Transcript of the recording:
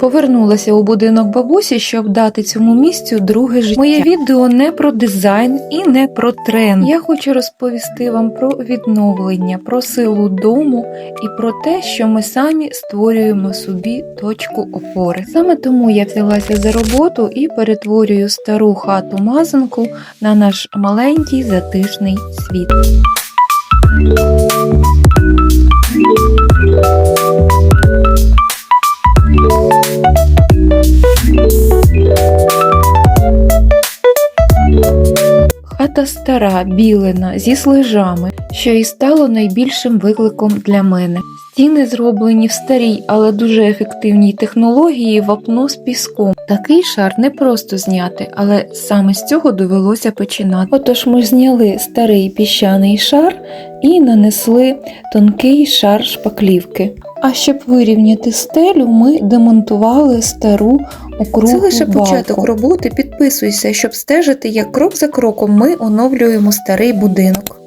Повернулася у будинок бабусі, щоб дати цьому місцю друге життя. Моє відео не про дизайн і не про тренд. Я хочу розповісти вам про відновлення, про силу дому і про те, що ми самі створюємо собі точку опори. Саме тому я взялася за роботу і перетворюю стару хату мазанку на наш маленький затишний світ. Хата стара, білена, зі слежами, що і стало найбільшим викликом для мене. Стіни зроблені в старій, але дуже ефективній технології вапно з піском. Такий шар не просто зняти, але саме з цього довелося починати. Отож ми зняли старий піщаний шар і нанесли тонкий шар шпаклівки. А щоб вирівняти стелю, ми демонтували стару округу Це лише балку. початок роботи. Підписуйся, щоб стежити, як крок за кроком ми оновлюємо старий будинок.